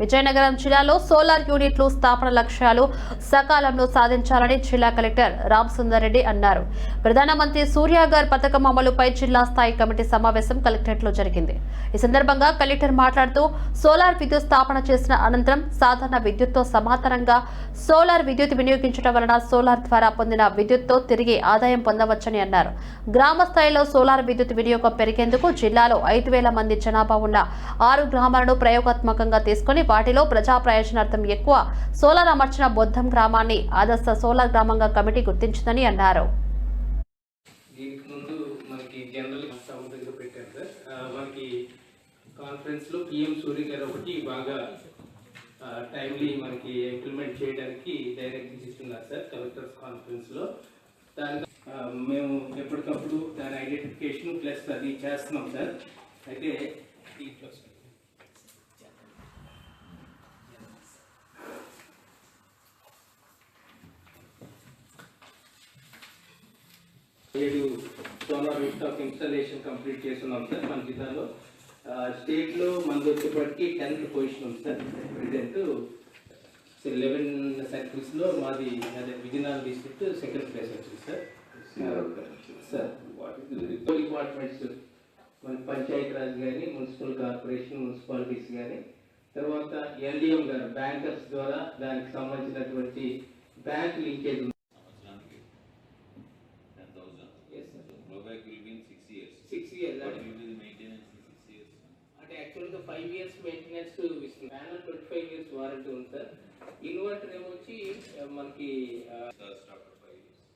విజయనగరం జిల్లాలో సోలార్ యూనిట్లు స్థాపన లక్ష్యాలు సకాలంలో సాధించాలని జిల్లా కలెక్టర్ రామ్ సుందర్ రెడ్డి అన్నారు. ప్రధానమంత్రి సూర్యాగర్ పథకం అమలుపై జిల్లా స్థాయి కమిటీ సమావేశం కలెక్టరేట్లో జరిగింది. ఈ సందర్భంగా కలెక్టర్ మాట్లాడుతూ సోలార్ విద్యుత్ స్థాపన చేసిన అనంతరం సాధారణ విద్యుత్తో సమాంతరంగా సోలార్ విద్యుత్ వినియోగించడం వలన సోలార్ ద్వారా పొందిన విద్యుత్తో తిరిగి ఆదాయం పొందవచ్చని అన్నారు. గ్రామ స్థాయిలో సోలార్ విద్యుత్ వినియోగం పెరిగేందుకు జిల్లాలో ఐదు వేల మంది జనాభా ఉన్న ఆరు గ్రామాలను ప్రయోగాత్మకంగా తీసుకుని వాటిలో ప్రజా ప్రయోజనార్థం ఎక్కువ సోలార్ అమర్చిన బొద్ధం గ్రామాన్ని ఆదర్శ సోలార్ గ్రామంగా కమిటీ గుర్తించిందని అన్నారు. దీనికి ముందు మనకి జనరల్ సభ పెట్టారు సార్. మనకి కాన్ఫరెన్స్ పిఎం సూర్య గారు ఒకటి బాగా టైమ్లీ మనకి ఇంప్లిమెంట్ చేయడానికి డైరెక్ట్ ఇస్తున్నారు సార్ కలెక్టర్స్ కాన్ఫరెన్స్లో దాని మేము ఎప్పటికప్పుడు దాని ఐడెంటిఫికేషన్ ప్లస్ అది చేస్తున్నాం సార్. అయితే ఏడు సోలార్ రూఫ్టాప్ ఇన్స్టాలేషన్ కంప్లీట్ చేస్తున్నాం సార్ మన జిల్లాలో. స్టేట్లో స్టేట్లో మనది వచ్చేప్పటికి టెన్త్ పొజిషన్ ఉంది సార్ ప్రెసెంట్ లెవెన్ సర్కిల్స్లో మాది అదే విజయనగరం డిస్ట్రిక్ట్ సెకండ్ ప్లేస్ వచ్చింది సార్. సార్ డిపార్ట్మెంట్స్ మన పంచాయతీ రాజ్ కానీ మున్సిపల్ కార్పొరేషన్ మున్సిపాలిటీస్ కానీ తర్వాత ఎల్డిఎం గారు బ్యాంకర్స్ ద్వారా దానికి సంబంధించినటువంటి bank linkage five years maintenance ఇస్తుంది panel twenty five years warranty ఉంది సార్ ఇన్వర్టర్ ఏమొచ్చి మనకి ఆ,